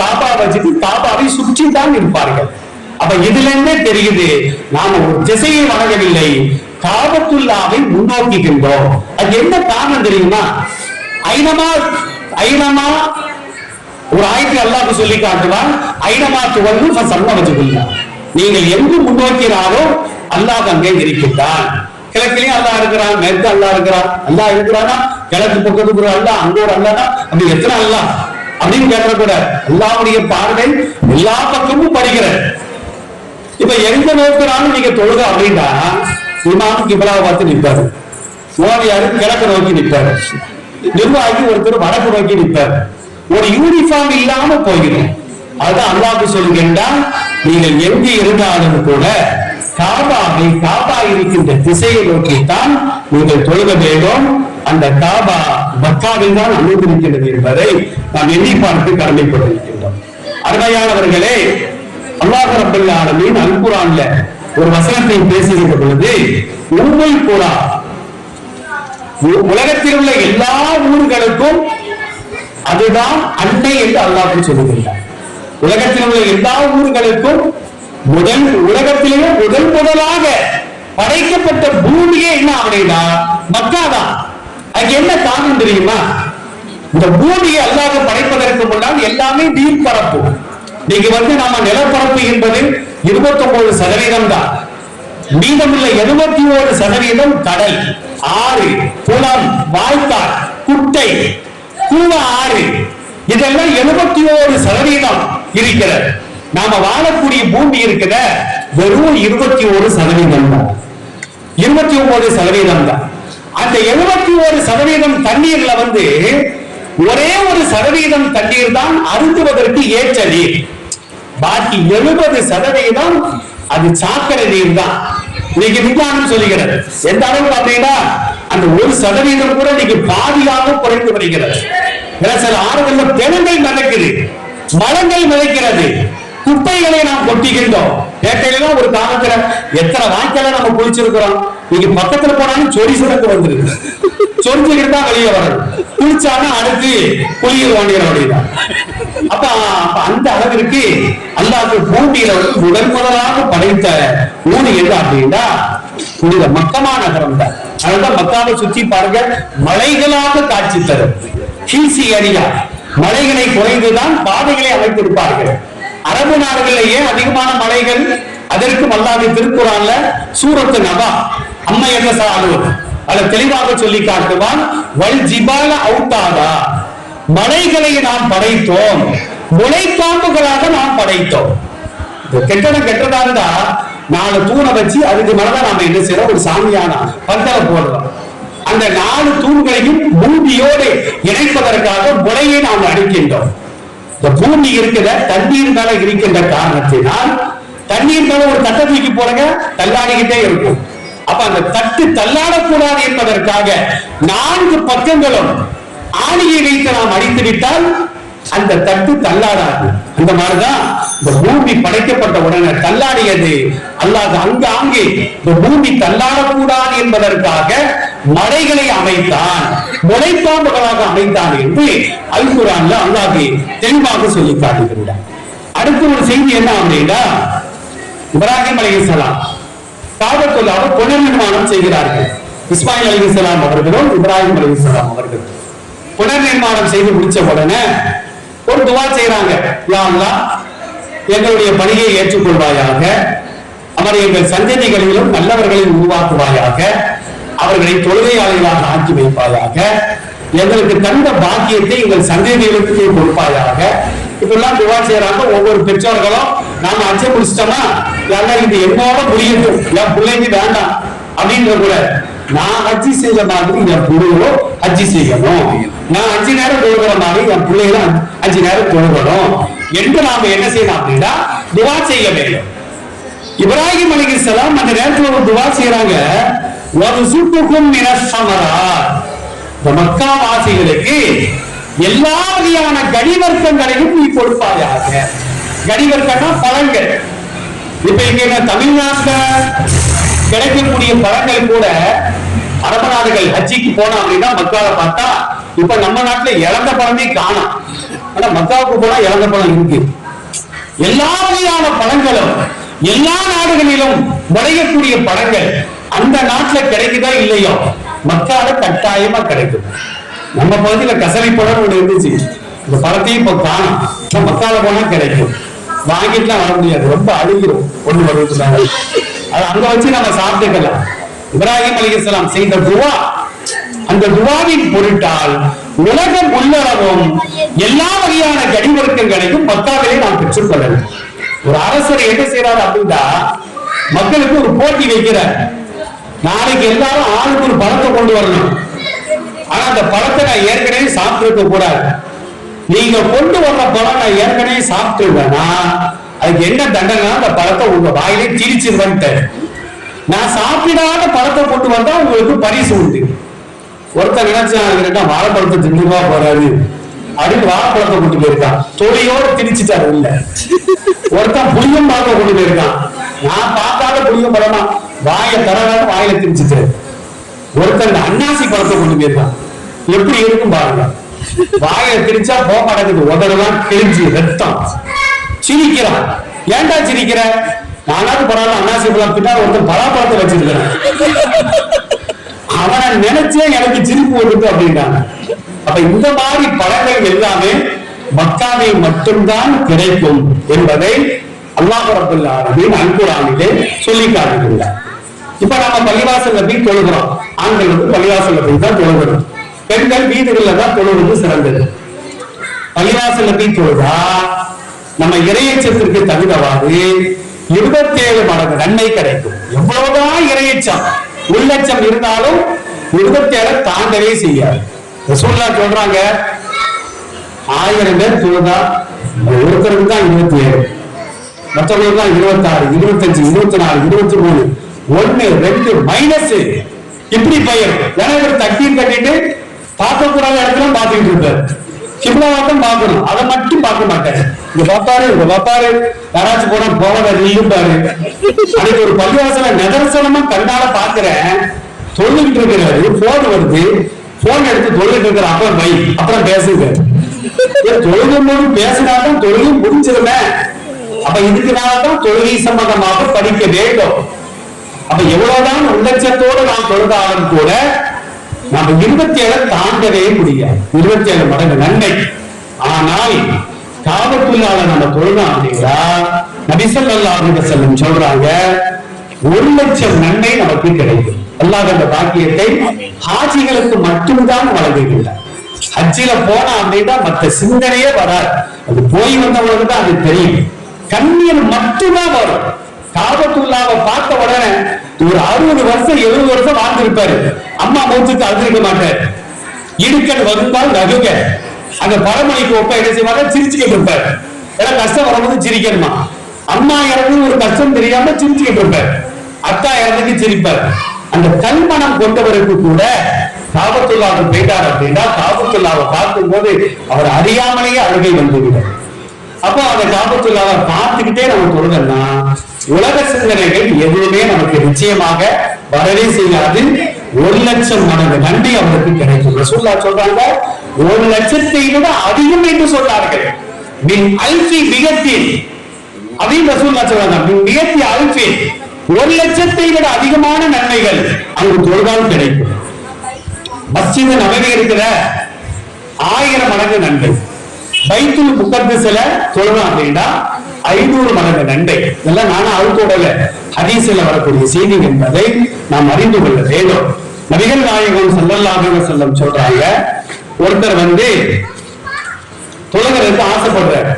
காபா வச்சுட்டு காபாவை சுற்றி தான் இருப்பார்கள் அப்ப இதுல இருந்தே தெரியுது? நாம ஒரு திசையை வழங்கவில்லை காபத்துல்லாவை முன்னோக்கிக்கின்றோம் அது என்ன காரணம் தெரியுமா? ஐனமா ஐனமா ஒரு ஆயத்தில் அல்லாஹ் சொல்லி காட்டுவான். ஐனமா துவங்கும் சன்ன வச்சுக்கொள்ள நீங்கள் எங்கு முன்னோக்கினாலும் அல்லாஹ் அங்கே இருக்கின்றான் கிழக்கிலையும் அல்லா இருக்கிறான் மேற்கு அல்லா இருக்கிறான். அல்லா இருக்கிறானா? கிழக்கு பக்கத்துக்கு ஒரு அல்லா அங்க ஒரு அல்லாஹ் அப்படி எத்தனை அல்லா அப்படின்னு கேட்க கூட பார்வை எல்லா பக்கமும் படிக்கிற இப்ப எங்க நோக்கினாலும் நீங்க தொழுக அப்படின்னா இமாம் கிபலாவை பார்த்து நிற்பாரு ஓடியாரு கிழக்கு நோக்கி நிற்பாரு நிர்வாகி ஒருத்தர் வடக்கு நோக்கி நிற்பார் ஒரு யூனிஃபார்ம் இல்லாம போயிடும். அதுதான் அல்லாஹ் சொல்லுகின்றான் நீங்கள் எங்கு இருந்தாலும் கூட காபாவை காபா இருக்கின்ற திசையை நோக்கித்தான் நீங்கள் தொழுக வேண்டும். அந்த காபா மக்காவில் தான் அனுமதிக்கின்றது என்பதை நாம் எண்ணி பார்த்து கடமைப்பட்டிருக்கின்றோம். அருமையானவர்களே அல்லாஹ் ரப்பல் ஆலமீன் அல் ஒரு வசனத்தை பேசுகின்ற பொழுது உண்மை கூறா உ- உலகத்தில் உள்ள எல்லா ஊர்களுக்கும் அதுதான் அன்னை என்று அல்லாஹ் சொல்லுகின்றார் உலகத்தில் உள்ள எல்லா ஊர்களுக்கும் முதல் உலகத்திலேயே முதல் முதலாக படைக்கப்பட்ட பூமியே என்ன அப்படின்னா மக்காதான். அதுக்கு என்ன காரணம் தெரியுமா? இந்த பூமியை அல்லாத படைப்பதற்கு முன்னால் எல்லாமே நீர் பரப்பு. நீங்க வந்து நம்ம நிலப்பரப்பு என்பது 29% சதவீதம் தான். மீதமுள்ள எழுபத்தி ஓரு சதவீதம் கடல் ஆறு குளம் வாய்க்கால் குட்டை கூவ ஆறு. இதெல்லாம் எழுபத்தி ஓரு சதவீதம் இருக்கிறது. நாம வாழக்கூடிய பூமி இருக்கிற வெறும் இருபத்தி ஒரு சதவீதம் தான். இருபத்தி ஒன்பது சதவீதம் தான். அந்த எழுபத்தி ஒரு சதவீதம் தண்ணீர்ல வந்து ஒரே ஒரு சதவீதம் தண்ணீர் தான் அருந்துவதற்கு ஏற்ற நீர். பாக்கி எழுபது சதவீதம் அது சாக்கடை நீர் தான். இன்னைக்கு விஞ்ஞானம் சொல்லுகிறது எந்த அளவு பார்த்தீங்கன்னா அந்த ஒரு சதவீதம் கூட இன்னைக்கு பாதியாக குறைந்து வருகிறது. சில ஆறுகள்ல பெருங்கள் நடக்குது மரங்கள் மிதக்கிறது குப்பைகளை நாம் கொட்டிக்கின்றோம் பேட்டையில ஒரு காலத்துல எத்தனை வாய்க்கால நம்ம குளிச்சிருக்கிறோம்? நீங்க பக்கத்துல போனாலும் சொறி சுரக்கு வந்துருக்கு சொரிஞ்சுக்கிட்டு தான் வெளியே வரணும் குளிச்சானா அடுத்து குளியல் வாங்கிற அப்படிதான் அப்ப அப்ப அந்த அளவிற்கு அல்லாஹ் பூமியில வந்து முதல் முதலாக படைத்த ஊர் எது அப்படின்னா புனித மக்கமா நகரம் தான். அதனால மக்காவை சுத்தி பாருங்க மலைகளாக காட்சி தரும். Hilly area. மலைகளை குறைந்துதான் பாதைகளை அமைத்திருப்பார்கள். அரபு நாடுகளிலேயே அதிகமான மலைகள் அதற்கு அல்லாஹ் திருக்குறான்ல சூரத்து நபா. அம்மை என்ன சாலுவது அதை தெளிவாக சொல்லி காட்டுவான் வல் ஜிபால அவுட்டாதா மலைகளை நாம் படைத்தோம் முளைக்காம்புகளாக நாம் படைத்தோம். இந்த கெட்டடம் கெட்டதா இருந்தா நாலு தூணை வச்சு அதுக்கு மேலதான் நாம என்ன செய்யறோம்? ஒரு சாமியான பந்தல போடுறோம். அந்த நாலு தூண்களையும் பூமியோடு இணைப்பதற்காக முளையை நாம் அடிக்கின்றோம். இந்த பூமி இருக்கிற தண்ணீர் மேல இருக்கின்ற காரணத்தினால் தண்ணீர் மேல ஒரு தட்டை தூக்கி போடுங்க தள்ளாடிக்கிட்டே இருக்கும். அப்ப அந்த தட்டு தள்ளாடக்கூடாது என்பதற்காக நான்கு பக்கங்களும் ஆணியை வைத்து நாம் அடித்து விட்டால் அந்த தட்டு தள்ளாடாது. அந்த மாதிரிதான் இந்த பூமி படைக்கப்பட்ட உடனே தள்ளாடியது. அல்லாது அங்கு அங்கே இந்த பூமி தள்ளாடக்கூடாது என்பதற்காக மலைகளை அமைத்தான் முளைப்பாம்புகளாக அமைத்தான் என்று அல்குரான்ல அல்லாஹி தெளிவாக சொல்லி காட்டுகின்றார் அடுத்த ஒரு செய்தி என்ன அப்படின்னா இப்ராஹிம் அலைஹிஸ்ஸலாம் காபத்துல்லாவை புனர் நிர்மாணம் செய்கிறார்கள். இஸ்மாயில் அலிஹிஸ்ஸலாம் அவர்களும் இப்ராஹிம் அலிஹிஸ்ஸலாம் அவர்களும் புனர் நிர்மாணம் செய்து முடிச்ச உடனே ஒரு துவா செய்யறாங்க யா எங்களுடைய பணியை ஏற்றுக்கொள்வாயாக அவர் எங்கள் சந்ததிகளிலும் நல்லவர்களை உருவாக்குவாயாக அவர்களை தொழுகையாளிகளாக ஆக்கி வைப்பாயாக எங்களுக்கு தந்த பாக்கியத்தை எங்கள் சந்ததிகளுக்கு கொடுப்பாயாக. இப்பெல்லாம் துவா செய்யறாங்க ஒவ்வொரு பெற்றோர்களும் நாம அச்சம் முடிச்சிட்டோமா? யாரா இது என்னோட புரியட்டும் என் பிள்ளைங்க வேண்டாம். அப்படின்ற கூட நான் அஜி செஞ்ச மாதிரி என் பிள்ளைகளும் அஜி செய்யணும். நான் அஞ்சு நேரம் தொழுகிற மாதிரி என் பிள்ளைகளும் அஞ்சு நேரம் தொழுகணும். என்று நாம என்ன செய்யணும் அப்படின்னா துவா செய்ய வேண்டும். இப்ராஹிம் அலிகலாம் அந்த நேரத்துல ஒரு துவா செய்யறாங்க ஒரு சுட்டுக்கும் இந்த மக்கா வாசிகளுக்கு எல்லா வகையான கனிவர்க்கங்களையும் நீ கொடுப்பாயாக. கனிவர்க்கம்னா பழங்கள். இப்ப இங்க தமிழ்நாட்டுல கிடைக்கக்கூடிய பழங்கள் கூட அரபு நாடுகள் ஹஜ்ஜிக்கு போனோம் அப்படின்னா மக்காவை பார்த்தா இப்ப நம்ம நாட்டுல இழந்த பழமே காணும். ஆனா மக்காவுக்கு போனா இழந்த பழம் இருக்கு. எல்லா வகையான பழங்களும் எல்லா நாடுகளிலும் விளையக்கூடிய பழங்கள் அந்த நாட்டுல கிடைக்குதா இல்லையோ மக்கால கட்டாயமா கிடைக்கும். நம்ம பகுதியில கசலை பழம் ஒண்ணு இருந்துச்சு. இந்த பழத்தையும் இப்ப காணும். மக்கால போனா கிடைக்கும். வாங்கிட்டுலாம் வர முடியாது. ரொம்ப அழுகிறோம். ஒண்ணு வருவதுனால அது அங்க வச்சு நம்ம சாப்பிட்டுக்கலாம். இப்ராஹிம் அலிகலாம் செய்த துவா அந்த துவாவின் பொருட்டால் உலகம் உள்ளளவும் எல்லா வகையான கடிவர்க்கங்களையும் பத்தாவிலே நாம் பெற்றுக்கொள்ளலாம் ஒரு அரசர் என்ன செய்யறாரு அப்படின்னா மக்களுக்கு ஒரு போட்டி வைக்கிறார். நாளைக்கு எல்லாரும் ஆளுக்கு ஒரு பழத்தை கொண்டு வரணும். ஆனா அந்த பழத்தை நான் ஏற்கனவே சாப்பிட்டு கூடாது நீங்க கொண்டு வந்த பழம் நான் ஏற்கனவே சாப்பிட்டுருவேனா அதுக்கு என்ன தண்டனை அந்த பழத்தை உங்க வாயிலே திரிச்சிருவேன்ட்டு நான் சாப்பிடாத பழத்தை கொண்டு வந்தா உங்களுக்கு பரிசு உண்டு. ஒருத்தன் நினைச்சா வாழைப்பழத்தை தின்னுவா போறாரு? அப்படின்னு வாழைப்பழத்தை கொண்டு போயிருக்கான். தொழியோடு திணிச்சிட்டாரு இல்ல ஒருத்தன் புளியும் பழத்தை கொண்டு போயிருக்கான். நான் பார்க்காத புளியும் பழமா? வாயை தரவாத வாயில திணிச்சிட்டு ஒருத்தன் அன்னாசி பழத்தை கொண்டு போயிருக்கான். எப்படி இருக்கும் பாருங்க. வாயை கிழிச்சா போகாடத்துக்கு மாட்டேங்குது உதடுதான் கிழிஞ்சு ரத்தம். சிரிக்கிறான். ஏன்டா சிரிக்கிற? நானாவது பரவாயில்ல அண்ணா பழம் பின்னாடி ஒருத்தன் பலாப்பழத்தை வச்சிருக்கிறேன். அவனை நினைச்சே எனக்கு சிரிப்பு வருது அப்படின்றாங்க. அப்ப இந்த மாதிரி படங்கள் எல்லாமே மக்காவை மட்டும்தான் கிடைக்கும் என்பதை அல்லாஹ் ரபுல் ஆலமீன் அல்குரானிலே சொல்லி காட்டுகின்றார். இப்ப நம்ம பள்ளிவாசல்ல போய் தொழுகிறோம். ஆண்கள் வந்து பள்ளிவாசல்ல போய் தான் தொழுகிறோம். பெண்கள் வீடுகள்ல தான் தொழுவது சிறந்தது. பள்ளிவாசல்ல போய் தொழுதா? நம்ம இறையச்சத்திற்கு தகுந்தவாறு இருபத்தேழு மடங்கு நன்மை கிடைக்கும். எவ்வளவுதான் இறையச்சம் உள்ளச்சம் இருந்தாலும் இருபத்தேழு தாண்டவே செய்யாது. ரசூல்லா சொல்றாங்க ஆயிரம் பேர் தொழுதா? ஒருத்தருக்கு தான் இருபத்தி ஏழு மற்றவங்களுக்கு தான் இருபத்தி ஆறு இருபத்தஞ்சு இருபத்தி நாலு இருபத்தி மூணு ஒண்ணு ரெண்டு மைனஸ் இப்படி பயிர் ஏன்னா இவர் தட்டி கட்டிட்டு பார்க்கக்கூடாத இடத்துல பார்த்துக்கிட்டு இருப்பாரு. சிம்லா மட்டும் பார்க்கணும். அதை மட்டும் பார்க்க மாட்டாரு. இங்க பாப்பாரு இங்க பாப்பாரு யாராச்சும் போனா போன நில்லுப்பாரு அன்னைக்கு ஒரு பள்ளிவாசல நிதர்சனமா கண்ணால பாக்குறேன் தொழுகிட்டு இருக்கிறாரு. போன் வருது. போன் எடுத்து தொழுகிட்டு இருக்கிற அப்புறம் வை. அப்புறம் பேசுங்க. தொழுகும் போது பேசினாதான் தொழிலும் முடிஞ்சிருமே. அப்ப இதுக்குனாலதான் தொழுகை சம்பந்தமாக படிக்க வேண்டும். அப்ப எவ்வளவுதான் உள்ளட்சத்தோடு நாம் தொழுதாலும் கூட நம்ம இருபத்தி ஏழை தாண்டவே முடியாது. இருபத்தி ஏழு மடங்கு நன்மை. ஆனால் காபத்துள்ளால நம்ம தொழுதோம் அப்படின்னா நபிசல்லாஹு செல்லும் சொல்றாங்க ஒரு லட்சம் நன்மை நமக்கு கிடைக்கும். அல்லாத அந்த பாக்கியத்தை ஹாஜிகளுக்கு மட்டும்தான் வழங்குகின்றார். ஹஜ்ஜில போனா அப்படின்னா மத்த சிந்தனையே வராது. அது போய் வந்தவங்களுக்கு தான் அது தெரியும். கண்ணீர் மட்டும்தான் வரும். காபத்துள்ளாவை பார்த்த உடனே ஒரு அறுபது வருஷம் எழுபது வருஷம் வாழ்ந்திருப்பாரு. அம்மா மூச்சுக்கு அழுந்திருக்க மாட்டார். இடுக்கல் வந்தால் நகுங்க அந்த பழமொழிக்கு ஒப்ப என்ன செய்வாங்க? சிரிச்சுக்கிட்டு இருப்பார். ஏன்னா கஷ்டம் வரும்போது சிரிக்கணுமா? அம்மா இறந்து ஒரு கஷ்டம் தெரியாம சிரிச்சுக்கிட்டு இருப்பார். அத்தா இறந்துக்கு சிரிப்பார். அந்த கல்மணம் கொண்டவருக்கு கூட காபத்துல்லாவுக்கு போயிட்டார் அப்படின்னா காபத்துல்லாவை பார்க்கும் போது அவர் அறியாமலேயே அழுகை வந்துவிடும். அப்போ அந்த காபத்துல்லாவை பார்த்துக்கிட்டே நம்ம தொழுதன்னா உலக சிந்தனைகள் எதுவுமே நமக்கு நிச்சயமாக வரவே செய்யாது. ஒரு லட்சம் மடங்கு நன்றி அவருக்கு கிடைக்கும். ரசூல்லா சொல்றாங்க ஒரு லட்சத்தை விட அதிகம் என்று சொன்னார்கள் மின் அல்பி மிகத்தின் அதையும் ரசூல்லா சொல்றாங்க மின் மிகத்தி அல்பி ஒரு லட்சத்தை விட அதிகமான நன்மைகள் அங்கு தொழுதால் கிடைக்கும். மஸ்ஜித் நபதி இருக்கிற ஆயிரம் மடங்கு நன்மை. பைத்துல் சில தொழுதான் அப்படின்னா ஐநூறு மடங்கு நன்மை. இதெல்லாம் நானும் அழுக்கோடல ஹதீஸ்ல வரக்கூடிய செய்தி என்பதை நாம் அறிந்து கொள்ள வேண்டும். நபிகள் நாயகம் சல்லல்லாஹு செல்லம் சொல்றாங்க ஒருத்தர் வந்து தொழுகிறதுக்கு ஆசைப்படுறாரு.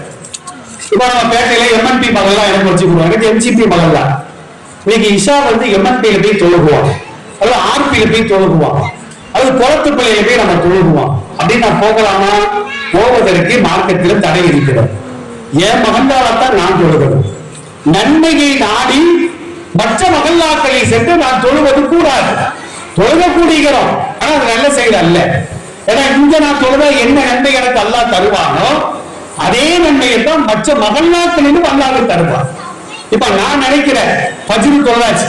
இப்ப நம்ம பேட்டையில எம்என்பி மகள்லாம் எனக்கு வச்சு கொடுவாங்க எம்ஜிபி தான் இன்னைக்கு இஷா வந்து எம்என்பியில போய் தொழுகுவான். அல்லது ஆர்பியில போய் தொழுகுவான். அது குளத்து பிள்ளையில போய் நம்ம தொழுகுவோம் அப்படின்னு நான் போகலாமா? போவதற்கு மார்க்கத்தில் தடை இருக்கிறது என் மகந்தாலத்தான் நான் தொழுகணும் நன்மையை நாடி மற்ற மகல்லாக்களை சென்று நான் தொழுவது கூடாது. தொழுகக்கூடியகிறோம் ஆனா அது நல்ல செயல் அல்ல. ஏன்னா இங்க நான் தொழுதா என்ன நன்மை எனக்கு அல்லா தருவானோ அதே நன்மையை தான் மற்ற மகல்லாக்களிலும் அல்லாஹ் தருவான். இப்ப நான் நினைக்கிறேன் பஜ்ரு தொழுதாச்சு.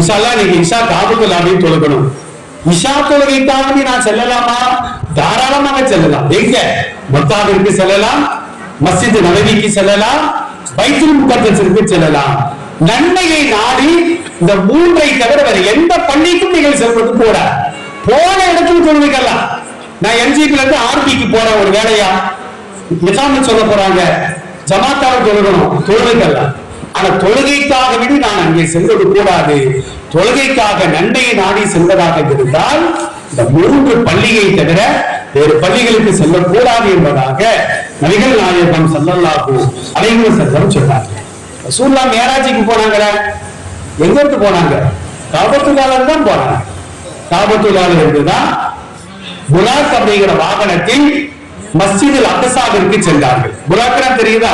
இஷாலா நீங்க இஷா காபுக்குல் அப்படின்னு தொழுகணும். இஷா தொழுகைக்காக நான் செல்லலாமா? தாராளமாக செல்லலாம். எங்க? மக்காவிற்கு செல்லலாம். மஸ்ஜித் நபவிக்கு செல்லலாம் பைத்துல் முகத்திற்கு செல்லலாம். நன்மையை நாடி இந்த மூன்றை தவிர வேற எந்த பள்ளிக்கும் நீங்கள் செல்வது கூட. போன இடத்துக்கு தொழுவிக்கலாம். நான் என்ஜிபில இருந்து ஆர்பிக்கு போற ஒரு வேலையா? நிசாம சொல்ல போறாங்க. ஜமாத்தாவை தொழுகணும். தொழுகைக்கல்லாம். ஆனா தொழுகைக்காக விட நான் அங்கே செல்வது கூடாது. தொழுகைக்காக நன்மையை நாடி செல்வதாக இருந்தால் இந்த மூன்று பள்ளியை தவிர வேறு பள்ளிகளுக்கு செல்லக்கூடாது என்பதாக நபிகள் நாயகம் சல்லல்லாஹு அலைஹி வஸல்லம் சொன்னாங்க ரசூல்லா மேராஜிக்கு போனாங்கல எங்க இருந்து போனாங்க? காபத்துல்லால தான் போனாங்க. காபத்துல்லால இருந்துதான் புலாக் அப்படிங்கிற வாகனத்தில் மஸ்ஜிதில் அக்சாவிற்கு சென்றார்கள். புலாக்னா தெரியுதா?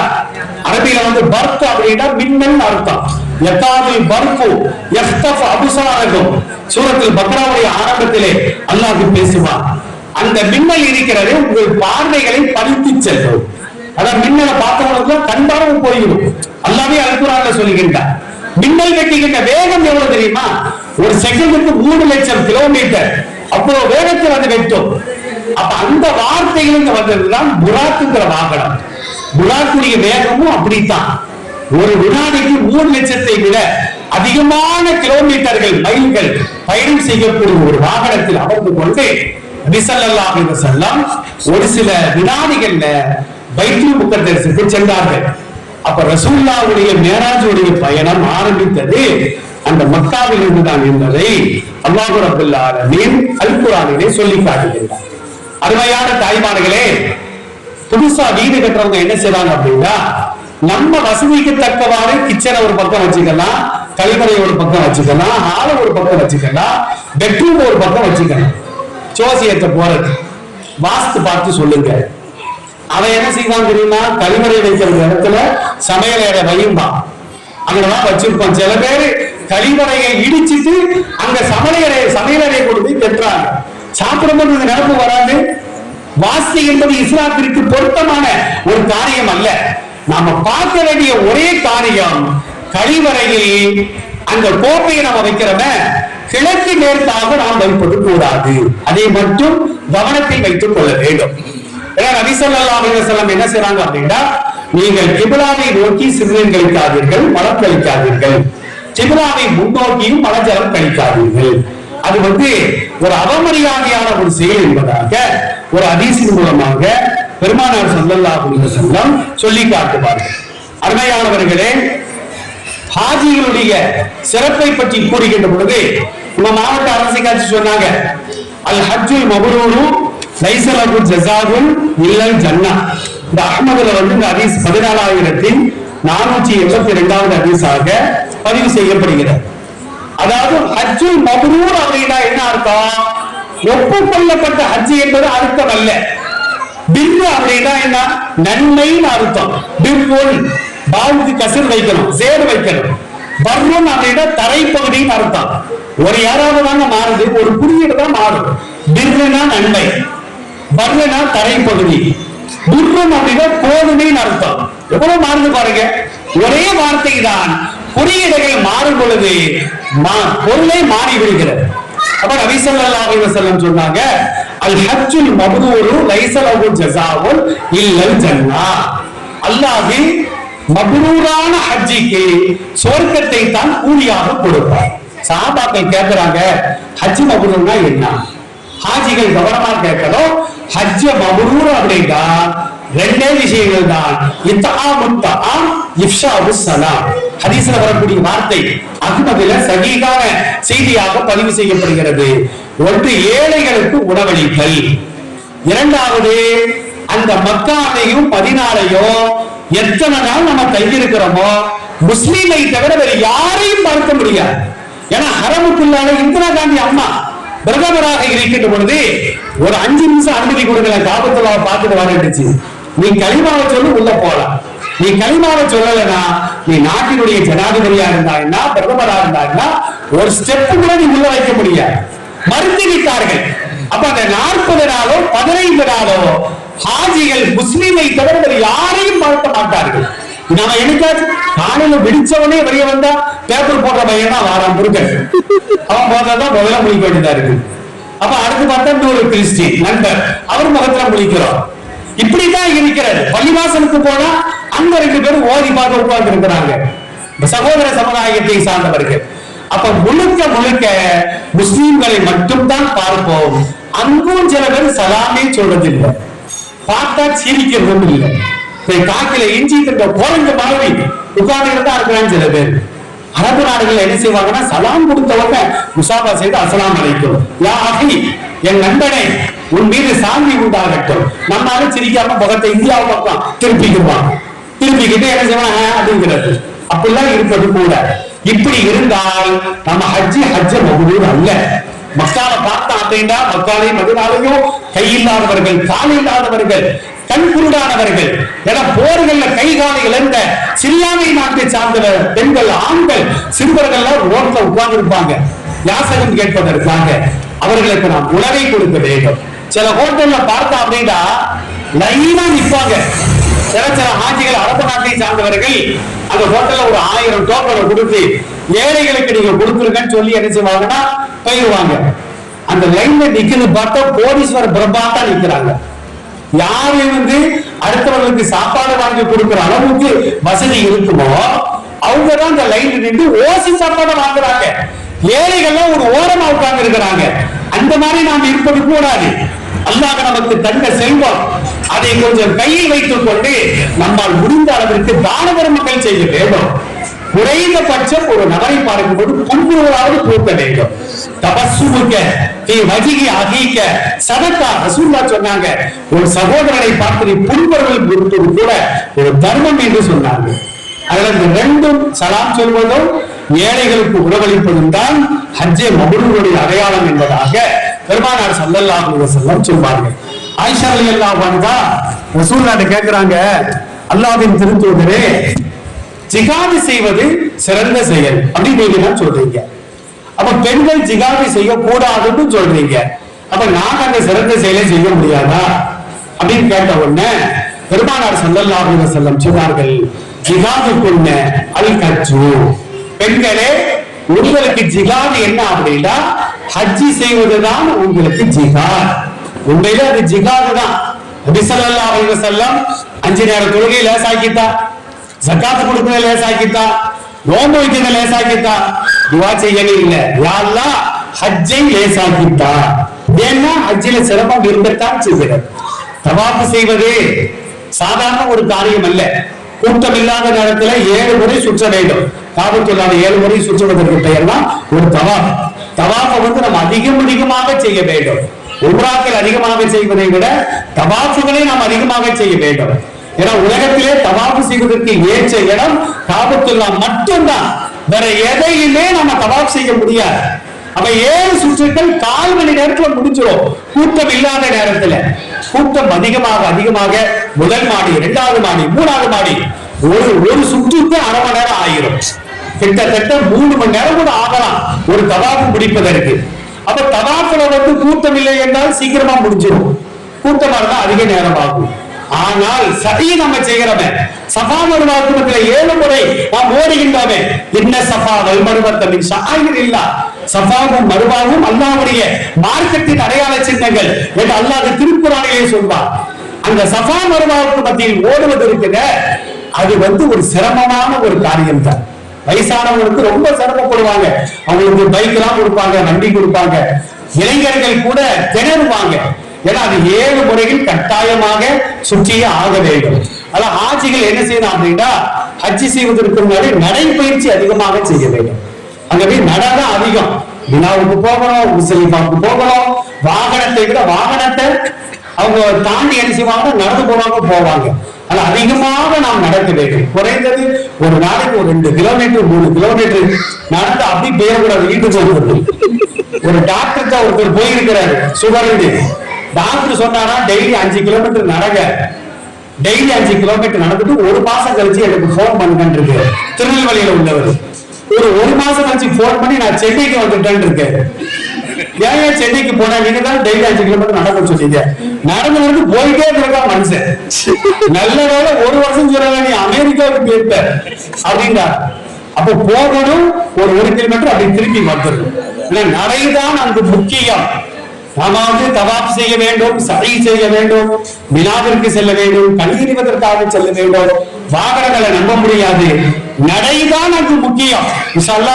அரபியில வந்து பர்த் அப்படின்னா மின்னல் அர்த்தம். யதாவில் பர்ஃபு யஃப்தஃப் அபுசாரகம். சூரத்தில் பக்ராவுடைய ஆரம்பத்திலே அல்லாஹ் பேசுவான். அந்த மின்னல் இருக்கிறது உங்கள் பார்வைகளை பறித்து செல்லும். அதான் மின்னலை பார்த்தவங்களுக்கு கண்பார்வை போயிடும் அல்லாவே அல்குரான்ல சொல்லுகின்றார் மின்னல் வெட்டுகின்ற வேகம் எவ்வளவு தெரியுமா? ஒரு செகண்டுக்கு மூணு லட்சம் கிலோமீட்டர். அப்போ வேகத்தில் அது வெட்டும். அப்ப அந்த வார்த்தைகள் வந்ததுதான் புராத்துங்கிற வாகனம். புராத்துடைய வேகமும் அப்படித்தான். ஒரு வினாடிக்கு மூணு லட்சத்தை விட அதிகமான கிலோமீட்டர்கள் மைல்கள் பயணம் செய்யக்கூடிய ஒரு வாகனத்தில் அமர்ந்து கொண்டு நபிசல்லாஹு ஒரு சில வினாடிகள்ல பைத்துல் முகத்தரசுக்கு சென்றார்கள். அப்ப ரசூல்லாவுடைய மேராஜுடைய பயணம் ஆரம்பித்தது. அந்த மக்காவில் இருந்துதான் என்பதை அல்லாஹு ரபுல் ஆலமீன் அல் சொல்லி காட்டுகின்றார். அருமையான தாய்மார்களே புதுசா வீடு கட்டுறவங்க என்ன செய்யறாங்க அப்படின்னா நம்ம வசதிக்கு தக்கவாறு கிச்சனை ஒரு பக்கம் வச்சுக்கலாம் கழிவறை ஒரு பக்கம் வச்சுக்கலாம் ஹால ஒரு பக்கம் வச்சுக்கலாம் பெட்ரூம் ஒரு பக்கம் வச்சுக்கலாம். ஜோசியத்தை போறது. வாஸ்து பார்த்து சொல்லுங்க. அவன் என்ன செய்வான் தெரியுமா? கழிவறை வைக்கிற இடத்துல சமையல் அறை வையும்பான். அங்கதான் வச்சிருப்பான். சில பேர் கழிவறையை இடிச்சிட்டு அங்க சமையலறை சமையலறையை கொண்டு போய் பெற்றாங்க. சாப்பிடும்போது இந்த நினப்பு வராது. வாஸ்து என்பது இஸ்லாத்திற்கு பொருத்தமான ஒரு காரியம் அல்ல. நாம பார்க்க வேண்டிய ஒரே காரியம் கழிவறையில் அந்த கோப்பையை நம்ம வைக்கிறவன் கிழக்கு நேர்த்தாக நாம் வைப்பது கூடாது. அதை மட்டும் கவனத்தில் வைத்துக் கொள்ள வேண்டும். ஏன்னா என்ன செய்றாங்க அப்படின்னா நீங்கள் கிபிலாவை நோக்கி சிறுநீர் கழிக்காதீர்கள் மலம் கழிக்காதீர்கள். கிபிலாவை முன்னோக்கியும் மலஜலம் கழிக்காதீர்கள். அது வந்து ஒரு அவமரியாதையான ஒரு செயல் என்பதாக ஒரு அதிசின் மூலமாக பெருமானார் சந்தல்லா அலைஹி சொல்லி காட்டுவார்கள். அருமையானவர்களே ஹாஜிகளுடைய சிறப்பை பற்றி கூறுகின்ற பொழுது நம்ம மாவட்ட அரசு காட்சி சொன்னாங்க. அல் ஹஜ்ஜுல் மபரூரு லைசலகு ஜசாகுல் இல்லல் ஜன்னா. இந்த அஹ்மதுல வந்து இந்த ஹதீஸ் பதினாலாயிரத்தி நானூற்றி எண்பத்தி இரண்டாவது ஹதீஸாக பதிவு செய்யப்படுகிறது. அதாவது ஹஜ்ஜுல் மபரூர் அப்படின்னா என்ன அர்த்தம்? ஒப்புக்கொள்ளப்பட்ட ஹஜ் என்பது அர்த்தம் அல்ல. பிர்ரு அப்படின்னா என்ன? நன்மைன்னு அர்த்தம். பிர்ருன் பாவுக்கு கசிர் வைக்கணும் சேர் வைக்கணும். பர்ருன் அப்படின்னா தரைப்பகுதின்னு அர்த்தம். ஒரு யாராவது தாங்க மாறுது ஒரு குறியீடு தான் மாறும் பிர்ருனா நன்மை. பர்ருனா தரைப்பகுதி. துர்ணம் அப்படின்னா கோதுமைன்னு அர்த்தம். எவ்வளவு மாறுது பாருங்க. ஒரே வார்த்தை தான் குறியீடுகள் மாறும் பொழுது மா- மாறி விடுகிறது அப்ப ரவிசல்லா ஸல்லல்லாஹு சொன்னாங்க அல் ஹஜ்ஜுல் மப்ரூரு லைசலகு ஜசாவுல் இல்லல் ஜன்னா. அல்லாஹி மப்ரூரான ஹஜ்ஜிக்கு சொர்க்கத்தை தான் கூலியாக கொடுப்பார். சாபாக்கள் கேட்கிறாங்க ஹஜ் மப்ரூர்னா என்ன? ஹாஜிகள் கவனமா கேட்கணும் ஹஜ்ஜ மப்ரூர் அப்படின்னா ரெண்டே விஷயங்கள் தான். இத்தாமுத் தஆம் இஃப்ஷாவு சலாம். ஹதீஸ்ல வரக்கூடிய வார்த்தை அகமதுல சகிகான செய்தியாக பதிவு செய்யப்படுகிறது. ஒன்று ஏழைகளுக்கு உணவளித்தல். இரண்டாவது அந்த மக்காவையும் பதினாலையும் எத்தனை நாள் நம்ம தங்கியிருக்கிறோமோ முஸ்லீமை தவிர வேறு யாரையும் பார்க்க முடியாது. ஏன்னா ஹரமுக்குள்ளால இந்திரா காந்தி அம்மா பிரதமராக இருக்கின்ற பொழுது ஒரு அஞ்சு நிமிஷம் அனுமதி கொடுங்க காபத்துல பார்த்துட்டு வரட்டுச்சு நீ களிமாவை சொல்லி உள்ள போலாம். நீ களிமாவை சொல்லலைன்னா நீ நாட்டினுடைய ஜனாதிபதியா இருந்தாங்கன்னா பிரதமரா இருந்தாங்கன்னா ஒரு ஸ்டெப் கூட நீ உள்ள வைக்க முடியாது. மறுத்து விட்டார்கள். அப்ப அந்த நாற்பது நாளோ பதினைந்து நாளோ ஹாஜிகள் முஸ்லீமை தவிர வேறு யாரையும் பார்க்க மாட்டார்கள். நாம என்னைக்காச்சும் காலையில விடிச்சவனே வெளியே வந்தா பேப்பர் போட்ட பையன் தான் வாரான் முருகன். அவன் போதான் முதல்ல முடிக்க வேண்டியதா இருக்கு அப்ப அடுத்து பார்த்தா இன்னொரு கிறிஸ்டி நண்பர். அவர் முகத்துல முழிக்கிறோம். இப்படிதான் இருக்கிறது. பள்ளிவாசலுக்கு போனா அங்க ரெண்டு பேரும் ஓதி பார்த்து உட்கார்ந்து இருக்கிறாங்க சகோதர சமுதாயத்தை சார்ந்தவர்கள். அப்ப முழுக்க முழுக்க முஸ்லிம்களை மட்டும்தான் பார்ப்போம். அங்கும் சில பேர் சலாமே சொல்றதில்லை. பார்த்தா சிரிக்கிறதும் இல்லை. காக்கில இஞ்சி திட்ட குரங்கு மாதிரி உட்கார்ந்து தான் இருக்கிறாங்க சில பேர். அரபு நாடுகள் என்ன செய்வாங்கன்னா சலாம் கொடுத்தவங்க முசாபா செய்து அசலாம் அழைக்கும் யா அகி என் நண்பனே உன் மீது சாந்தி உண்டாகட்டும். நம்மளால சிரிக்காம முகத்தை இந்தியா பக்கம் திருப்பிக்குவான். திருப்பிக்கிட்டு என்ன செய்வான்? அப்படிங்கிறது. அப்படிலாம் இருப்பது கூட இப்படி இருந்தால் நம்ம ஹஜ்ஜி ஹஜ்ஜ மகுதூர் அல்ல. மக்கால பார்த்தா அப்படின்னா மக்காலையும் மதுராலையும் கை இல்லாதவர்கள் கால் இல்லாதவர்கள் கண் குருடானவர்கள். என போர்கள்ல கை காலை இழந்த சில்லாமை நாட்டை சார்ந்த பெண்கள் ஆண்கள் சிறுவர்கள் எல்லாம் ரோட்ல உட்கார்ந்து இருப்பாங்க யாசகம் கேட்பதற்காக அவர்களுக்கு நாம் உணவை கொடுக்க வேண்டும். சில ஹோட்டல்ல பார்த்தா அப்படின்னா லைனா நிற்பாங்க சில சில ஆட்சிகள் அரபு நாட்டை சார்ந்தவர்கள் அந்த ஹோட்டல்ல ஒரு ஆயிரம் டோக்கனை கொடுத்து ஏழைகளுக்கு நீங்க கொடுத்துருங்கன்னு சொல்லி என்ன செய்வாங்கன்னா போயிடுவாங்க அந்த லைன்ல நிக்கிறது பார்த்தா கோடீஸ்வர பிரபாத்தா நிக்கிறாங்க. யாரு வந்து அடுத்தவர்களுக்கு சாப்பாடு வாங்கி கொடுக்கிற அளவுக்கு வசதி இருக்குமோ அவங்க தான் அந்த லைன்ல நின்று ஓசி சாப்பாடு வாங்குறாங்க. ஏழைகள்லாம் ஒரு ஓரமா உட்கார்ந்து இருக்கிறாங்க அந்த மாதிரி நாம் இருப்பது கூடாது. அல்லாஹ் நமக்கு தந்த செல்வம். அதை கொஞ்சம் கையில் வைத்துக் கொண்டு நம்மால் முடிந்த அளவிற்கு தான தர்மங்கள் செய்ய வேண்டும். குறைந்தபட்சம் ஒரு நபரை பார்க்கும்போது புன்முறுவலாவது பூக்க வேண்டும். தபசுமுக்க நீ வஜிகி அகிக்க சதக்கா ரசூல்லா சொன்னாங்க. ஒரு சகோதரனை பார்த்து நீ புன்முறுவல் கொடுத்தது கூட ஒரு தர்மம் என்று சொன்னாங்க. அதுல இந்த ரெண்டும் சலாம் சொல்வதும் ஏழைகளுக்கு உணவளிப்பதும் தான் ஹஜ்ஜே மபுருடைய அடையாளம் என்பதாக பெருமானார் சல்லல்லாஹு செல்லம் சொல்வார்கள். ஆயிஷா ரலியல்லாஹு வந்தா ரசூல்லாட்ட கேக்குறாங்க அல்லாவின் திருத்தூதரே ஜிகாது செய்வது சிறந்த செயல் அப்படின்னு நீங்க தான் சொல்றீங்க. அப்ப பெண்கள் ஜிகாது செய்ய கூடாதுன்னு சொல்றீங்க. அப்ப நாங்க அந்த சிறந்த செயலை செய்ய முடியாதா? அப்படின்னு கேட்ட உடனே பெருமானார் சல்லல்லாஹு செல்லம் சொன்னார்கள் ஜிகாது ஜிகாதுக்குள்ள அல் கச்சு பெண்களே உங்களுக்கு ஜிகாது என்ன அப்படின்னா ஹஜ்ஜி செய்வதுதான் உங்களுக்கு ஜிகாத் உண்மையில அது ஜிகாது தான். நபி ஸல்லல்லாஹு அலைஹி அஞ்சு நேர தொழுகை லேசாக்கித்தா ஜக்காத்து கொடுக்கறத லேசாக்கித்தா நோன்பு வைக்கிறத லேசாக்கித்தா துவா செய்யவே இல்ல. யாரெல்லாம் ஹஜ்ஜை லேசாக்கிட்டா. ஏன்னா ஹஜ்ஜில சிறப்பாக இருக்கத்தான் செய்கிறது. தவாப்பு செய்வது சாதாரண ஒரு காரியம் அல்ல. கூட்டம் இல்லாத நேரத்துல ஏழு முறை சுற்ற வேண்டும். காபத்துள்ளான ஏழு முறை சுற்றுவதற்கு பெயர் தான் ஒரு தவாப் தவாப்பை வந்து நம்ம அதிகம் அதிகமாக செய்ய வேண்டும். உம்ராக்கள் அதிகமாக செய்வதை விட தவாஃபுகளை நாம் அதிகமாக செய்ய வேண்டும். ஏன்னா உலகத்திலே தவாஃபு செய்வதற்கு ஏற்ற இடம் காபத்துல்லா மட்டும்தான். வேற எதையுமே நம்ம தவாப் செய்ய முடியாது. அப்ப ஏழு சுற்றுகள் கால் மணி நேரத்துல முடிஞ்சிடும். கூட்டம் இல்லாத நேரத்துல. கூட்டம் அதிகமாக அதிகமாக முதல் மாடி இரண்டாவது மாடி மூணாவது மாடி. ஒரு ஒரு சுற்றுக்கு அரை மணி நேரம் ஆயிரும். கிட்டத்தட்ட மூணு மணி நேரம் கூட ஆகலாம் ஒரு தபாப்பு முடிப்பதற்கு. அப்ப தவாப்புல வந்து கூட்டம் இல்லை என்றால் சீக்கிரமா முடிஞ்சிடும். கூட்டமா இருந்தா அதிக நேரம் ஆகும் ஆனால் சதியை நம்ம செய்கிறவன் சபா மருவாக்குமத்துல ஏழு முறை நாம் ஓடுகின்றோமே என்ன சபா வல்மருவத்தமின் ஷாயிர் இல்லா. சபாவும் மருவாவும் அல்லாவுடைய மார்க்கத்தின் அடையாள சின்னங்கள் என்று அல்லாஹ் திருக்குறானையே சொல்வார் அந்த சபா மருவாவுக்கு மத்தியில் ஓடுவது இருக்கிற அது வந்து ஒரு சிரமமான ஒரு காரியம் தான் வயசானவங்களுக்கு ரொம்ப சிரமப்படுவாங்க. அவங்களுக்கு பைக் எல்லாம் கொடுப்பாங்க வண்டி கொடுப்பாங்க. இளைஞர்கள் கூட திணறுவாங்க. ஏன்னா அது ஏழு முறையில் கட்டாயமாக சுற்றியே ஆக வேண்டும். அதான் ஆட்சிகள் என்ன செய்யணும் அப்படின்னா ஹஜ்ஜி செய்வதற்கு முன்னாடி நடைப்பயிற்சி அதிகமாக செய்ய வேண்டும். அங்க போய் நடதான் அதிகம். வினாவுக்கு போகணும் முஸ்லிமாவுக்கு போகணும் வாகனத்தை விட வாகனத்தை அவங்க தாண்டி என்ன செய்வாங்க நடந்து போவாங்க போவாங்க. அது அதிகமாக நாம் நடக்க வேண்டும் குறைந்தது ஒரு நாளைக்கு ஒரு ரெண்டு கிலோமீட்டர் மூணு கிலோமீட்டர் நடந்து அப்படி பேரக்கூடாது வீட்டுக்கு வருவது ஒரு டாக்டருக்கு ஒருத்தர் போயிருக்கிறாரு சுகர் டாக்டர் சொன்னாரா டெய்லி அஞ்சு கிலோமீட்டர் நடங்க டெய்லி அஞ்சு கிலோமீட்டர் நடந்துட்டு ஒரு மாசம் கழிச்சு எனக்கு போன் பண்ணுங்கன்னு இருக்கு. திருநெல்வேலியில உள்ளவர். ஒரு ஒரு மாசம் கழிச்சு போன் பண்ணி நான் சென்னைக்கு வந்துட்டேன் இருக்கேன். ஏன் ஏன் சென்னைக்கு போனா? நீங்க தான் டெய்லி அஞ்சு கிலோமீட்டர் நடக்க சொன்னீங்க நடந்து வந்து போயிட்டே இருக்கா மனுஷன். நல்ல வேலை ஒரு வருஷம் சொல்ல நீ அமெரிக்காவுக்கு போயிருப்ப. அப்படின்னா அப்ப போகணும் ஒரு ஒரு கிலோமீட்டர் அப்படி திருப்பி வந்துடும் நடைதான் அங்கு முக்கியம். நாம வந்து தவாப் செய்ய வேண்டும் சதை செய்ய வேண்டும் வினாவிற்கு செல்ல வேண்டும் கல்லெறிவதற்காக செல்ல வேண்டும். வாகனங்களை நம்ப முடியாது. நடைதான் அங்கு முக்கியம். இன்ஷால்லா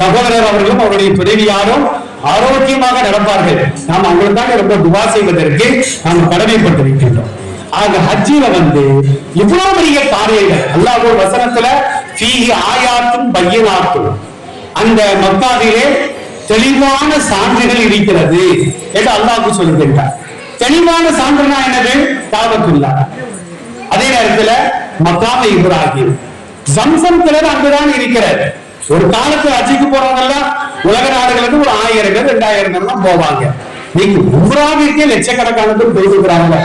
சகோதரர் அவர்களும் அவருடைய துணைவியாரும் ஆரோக்கியமாக நடப்பார்கள். நாம் அவங்களுக்காக ரொம்ப துவா செய்வதற்கு நாம் கடமைப்பட்டிருக்கின்றோம். ஆக ஹஜ்ஜில வந்து இவ்வளவு பெரிய காரியங்கள் அல்லாஹ் வசனத்துல ஃபீஹி ஆயாத்தும் பையனாத்தும். அந்த மக்காவிலே தெளிவான சான்றுகள் இருக்கிறது என்று அல்லாஹ் சொல்லுகின்றார் தெளிவான சான்றுனா என்னது? தாவத்துல்லா அதே நேரத்துல மக்காவை இப்ராஹிம். ஜம்சம் கிணறு அங்குதான் இருக்கிறது. ஒரு காலத்துல அஜிக்கு போறவங்க எல்லாம் உலக நாடுகளுக்கு ஒரு ஆயிரம் பேர் ரெண்டாயிரம் பேர் தான் போவாங்க. நீங்க உம்ராவிற்கே லட்சக்கணக்கான பேர் போயிருக்கிறாங்க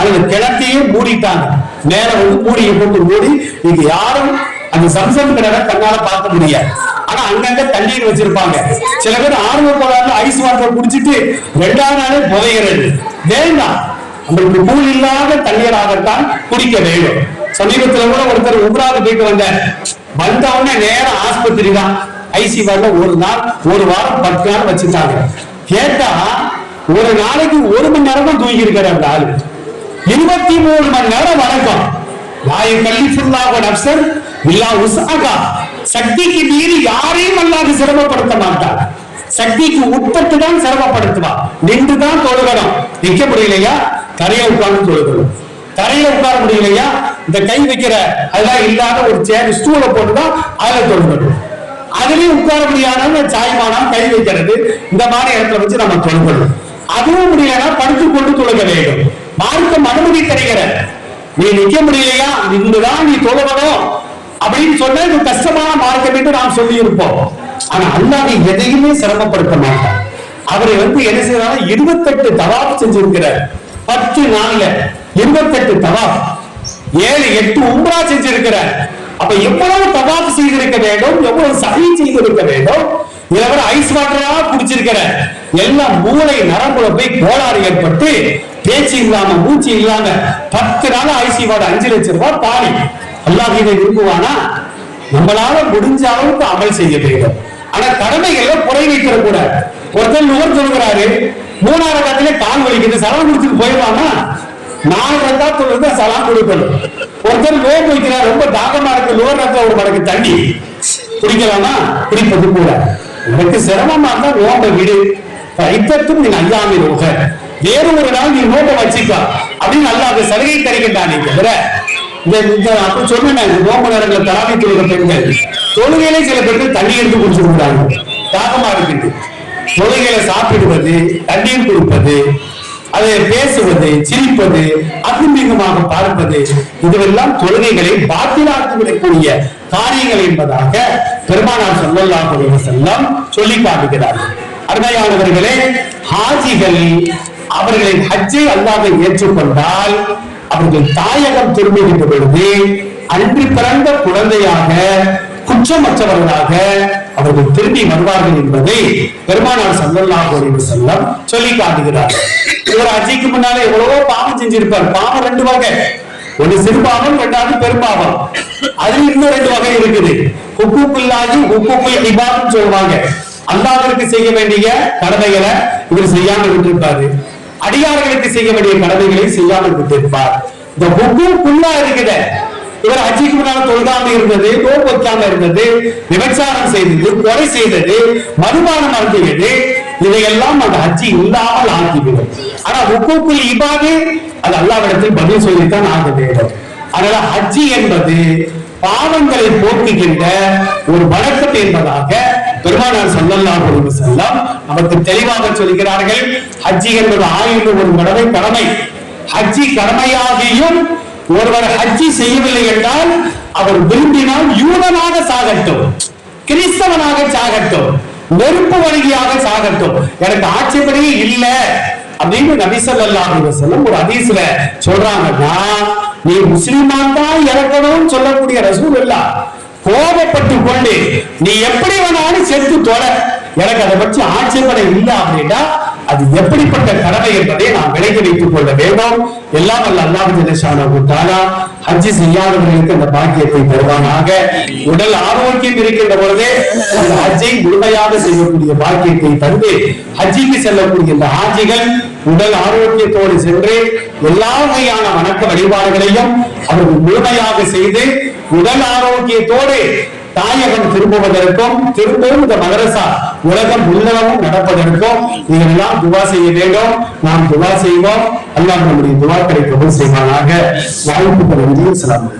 அந்த கிணத்தையே மூடிட்டாங்க. மேல வந்து மூடியை போட்டு மூடி நீங்க யாரும் அந்த சம்சம் கிணறை கண்ணால பார்க்க முடியாது. ஆனா அங்கங்க தண்ணீர் வச்சிருப்பாங்க. சில பேர் ஆர்வ கோளாறுல ஐஸ் வாட்டர் குடிச்சிட்டு ரெண்டாம் நாளே புதைகிறது வேண்டாம். நம்மளுக்கு கூழ் இல்லாத தண்ணீராகத்தான் குடிக்க வேண்டும். சமீபத்துல கூட ஒருத்தர் உபராது போயிட்டு வந்தார். வந்த நேரம் ஆஸ்பத்திரி தான். ஐசி வார்டுல ஒரு நாள் ஒரு வாரம் பத்து நாள் வச்சுட்டாங்க. கேட்டா ஒரு நாளைக்கு ஒரு மணி நேரம் தான் தூங்கி இருக்காரு அந்த ஆளு. இருபத்தி மூணு மணி நேரம் வணக்கம். நாயை கல்லிஃபுல்லாக நப்சர் இல்லா உசாகா. சக்திக்கு மீறி யாரையும் அல்லாது சிரமப்படுத்த மாட்டார் சக்திக்கு உட்பட்டு தான் சிரமப்படுத்துவா நின்று தான் தொழுகணும். நிக்க முடியலையா? கரையை உட்கார்ந்து தொழுகணும். தரையில உட்கார முடியலையா? இந்த கை வைக்கிற அதெல்லாம் இல்லாத ஒரு சேர் ஸ்டூல போட்டுதான் அதுல தொழுகணும் அதுலயும் உட்கார முடியாத சாய்மானம் கை வைக்கிறது. இந்த மாதிரி இடத்துல வச்சு நம்ம தொழுகணும். அதுவும் முடியலன்னா படுத்து கொண்டு தொழுக வேண்டும். மார்க்கம் அனுமதி தருகிற நீ நிக்க முடியலையா? இங்குதான் நீ தொழுகணும். அப்படின்னு சொன்னா இது கஷ்டமான மார்க்கம் என்று நாம் சொல்லி இருப்போம் ஆனா அல்லாஹ் எதையுமே சிரமப்படுத்த மாட்டார் அவரை வந்து என்ன செய்யறாங்க இருபத்தெட்டு தவாப் செஞ்சிருக்கிறார். பத்து நாள்ல எண்பத்தெட்டு தவாப் ஏழு எட்டு உம்ரா செஞ்சிருக்கிறார். அப்ப எவ்வளவு தவாப் செய்திருக்க வேண்டும்? எவ்வளவு சகி செய்திருக்க வேண்டும்? இவர் ஐஸ் வாட்டரா குடிச்சிருக்கிறார். எல்லாம் மூளை நரம்புல போய் கோளாறு ஏற்பட்டு பேச்சு இல்லாம மூச்சு இல்லாம பத்து நாள் ஐசி வார்டு அஞ்சு லட்சம் ரூபாய் பாடி அல்லாஹ் இதை விரும்புவானா? நம்மளால முடிஞ்ச அளவுக்கு அமல் செய்ய வேண்டும். ஆனா கடமைகளை குறை வைக்கிற கூட ஒருத்தர் நுகர் சொல்கிறாரு மூணாவது காலத்திலே கால் வலிக்குது சலாம் கொடுத்துட்டு போயிடுவானா? நாலு ரெண்டா சொல்றது சலாம் கொடுக்கணும். ஒருத்தர் நோய் வைக்கிறார் ரொம்ப தாகமா இருக்கு நோர் நேரத்துல ஒரு மடக்கு தண்ணி குடிக்கலாமா? குடிப்பது கூட. உனக்கு சிரமமா இருந்தா நோம்ப விடு. ஐப்பத்தும் நீ ஐயாமி நோக. வேறு ஒரு நாள் நீ நோம்ப வச்சுக்கோ அப்படின்னு நல்லா அந்த சலுகை தருகின்றானே தவிர இந்த அப்ப சொன்னேன் நோம்பு நேரங்களை தராமி தொழுகிற பெண்கள் தொழுகையிலே சில பெண்கள் தண்ணி எடுத்து குடிச்சிருக்கிறாங்க தாகமா இருக்குது தொழுகையில சாப்பிடுவது தண்ணீர் கொடுப்பது அதை பேசுவது சிரிப்பது அகும்பிகமாக பார்ப்பது இதுவெல்லாம் தொழுகைகளை பாத்திலாக்கி விடக்கூடிய காரியங்கள் என்பதாக பெருமானார் ஸல்லல்லாஹு அலைஹி செல்லம் சொல்லி காட்டுகிறார்கள் அருமையானவர்களே ஹாஜிகள் அவர்களின் ஹஜ்ஜை அல்லாத ஏற்றுக்கொண்டால் அவர்கள் தாயகம் திரும்புகின்ற பொழுது அன்று பிறந்த குழந்தையாக குற்றமற்றவர்களாக அவர்கள் திரும்பி வருவார்கள் என்பதை பெருமானார் சல்லல்லாஹு அலைஹி செல்லம் சொல்லி காட்டுகிறார். இவர் அஜிக்கு முன்னாலே எவ்வளவோ பாவம் செஞ்சிருப்பார். பாவம் ரெண்டு வகை. ஒண்ணு சிறுபாவம் ரெண்டாவது பெரும்பாவம். அதுல இன்னும் ரெண்டு வகை இருக்குது. உப்புக்குள்ளாகி உப்புக்குள் இபாதுன்னு சொல்லுவாங்க. அல்லாஹ்விற்கு செய்ய வேண்டிய கடமைகளை இவர் செய்யாம விட்டிருப்பாரு. அடியார்களுக்கு செய்ய வேண்டிய கடமைகளை செய்யாமல் விட்டிருப்பார். இந்த உப்புக்குள்ளா இருக்குது. இவர் அஜிக்கு முன்னால தொழுகாம இருந்தது நோன்பு வைக்காம இருந்தது விபச்சாரம் செய்தது கொலை செய்தது மதுபானம் அருந்தியது இதையெல்லாம் அந்த அஜி இல்லாமல் ஆக்கிவிடும். ஆனா உக்கூக்குள் இபாது அது அல்லாவிடத்தில் பதில் சொல்லித்தான் ஆக வேண்டும் அதனால ஹஜ்ஜி என்பது பாவங்களை போக்குகின்ற ஒரு வழக்கம் என்பதாக பெருமானார் சொல்லலாம் அலைஹி செல்லாம் நமக்கு தெளிவாக சொல்கிறார்கள். ஹஜ்ஜி என்பது ஆயுள் ஒரு கடமை கடமை. ஹஜ்ஜி கடமையாகியும் ஒருவர் ஹஜ்ஜி செய்யவில்லை என்றால் அவர் விரும்பினால் யூதனாக சாகட்டும் கிறிஸ்தவனாக சாகட்டும் நெருப்பு வழியாக சாகட்டும். எனக்கு ஆட்சேபனையே இல்ல அப்படின்னு நபி ஸல்லல்லாஹு ஒரு அதிசல சொல்றாங்கன்னா நீ முஸ்லிமா தான் இறக்கணும்னு சொல்லக்கூடிய ரசூல் கோபப்பட்டு கொண்டு நீ எப்படி வேணாலும் செத்து தொலை எனக்கு அதை பற்றி ஆட்சேபனை இல்லை அப்படின்னா அது எப்படிப்பட்ட கடமை என்பதை நாம் விலகி வைத்துக் கொள்ள வேண்டும். எல்லாம் அல்ல அல்லாஹ் ஜெல்லஷானஹு ஹஜ்ஜி ஹஜ் செய்யாதவர்களுக்கு அந்த பாக்கியத்தை தருவானாக. உடல் ஆரோக்கியம் இருக்கின்ற பொழுதே அந்த ஹஜ்ஜை முழுமையாக செய்யக்கூடிய பாக்கியத்தை தந்து ஹஜ்ஜிக்கு செல்லக்கூடிய இந்த ஆஜிகள் உடல் ஆரோக்கியத்தோடு சென்று எல்லா வகையான வணக்க வழிபாடுகளையும் அவர்கள் முழுமையாக செய்து உடல் ஆரோக்கியத்தோடு தாயகம் திரும்புவதற்கும் திரும்பவும் இந்த மதரசா உலகம் உள்ளளவும் நடப்பதற்கும் இதெல்லாம் துவா செய்ய வேண்டும். நாம் துவா செய்வோம். அல்லாஹ் நம்முடைய துவாக்களை கபூல் செய்வானாக. வாய்ப்புகள் நன்றி அஸ்ஸலாமு